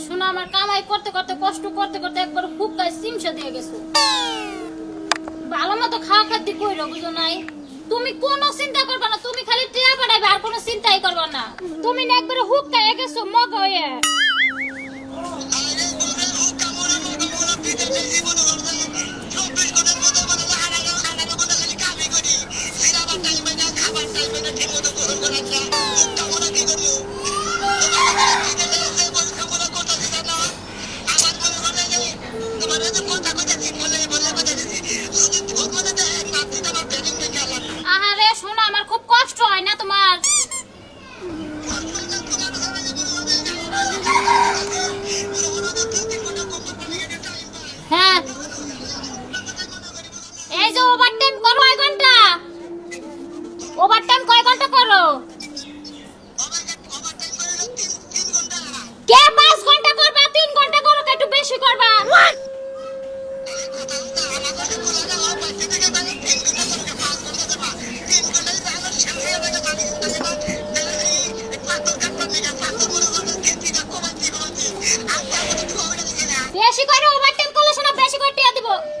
শোনো আমার কামাই করতে করতে কষ্ট করতে করতে একবার হুক্কায় সিমসা দিয়ে গেছো ভালো মতো খাওয়া খাদ্য কইরো বুঝো নাই তুমি কোনো চিন্তা করবে না তুমি খালি টিয়া পাঠাবে আর কোনো চিন্তাই করবে না তুমি না একবারে হুক্কায় গেছো মগ হয়ে আহারে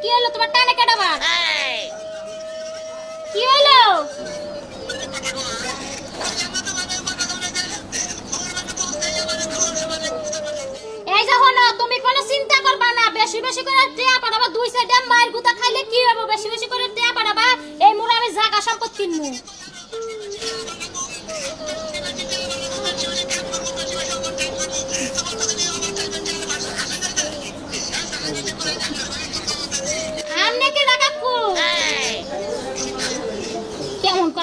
কি হলো তোমার টানে কাটাবার কি হলো? এই যে হলো তুমি কোনো চিন্তা করবা না বেশি বেশি করে টিয়া পাঠাবা দুই সাইডে মায়ের গুতা খাইলে কি হবে বেশি বেশি করে টিয়া পাঠাবা এই মুড়ে আমি জাগা সম্পদ কিনবো।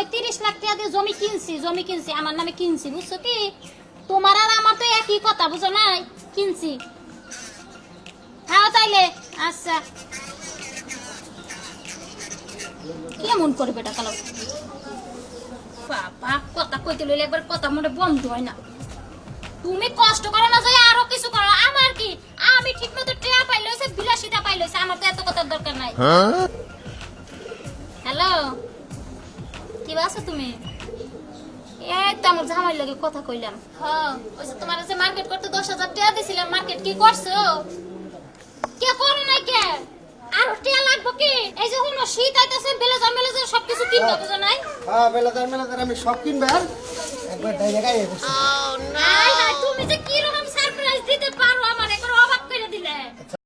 ওই তিরিশ লাখ টাকা দিয়ে জমি কিনছি জমি কিনছি আমার নামে কিনছি বুঝছ কি? তোমার আর আমার তো একই কথা বুঝো নাই? কিনছি। হ্যাঁ তাইলে। আচ্ছা। কেমন করে বেটা কালো? বাবা কথা কইতে লইলে একবার কথা মনে বন্ধ হয় না। তুমি কষ্ট করো না যাই আরও কিছু করো। আমার কি? আমি ঠিক মতো টেয়া পাইলইছে বিলাসিতা পাইলইছে আমার তো এত কথার দরকার নাই। হ্যালো? কি আছো তুমি? এই তো আমার জামাই লাগে কথা কইলাম। হ্যাঁ ওই যে তোমার যে মার্কেট করতে দশ হাজার টাকা দিছিলাম মার্কেট কি করছ? কে করো না কে? আর টাকা লাগবো কি? এই যে হুনো শীত আইতাছে বেলেজার মেলেজার সবকিছু কিনবো বুঝো নাই? হ্যাঁ আমি সব কিনবে আর একবার ডাইরেক্ট আইয়ে বসছি আই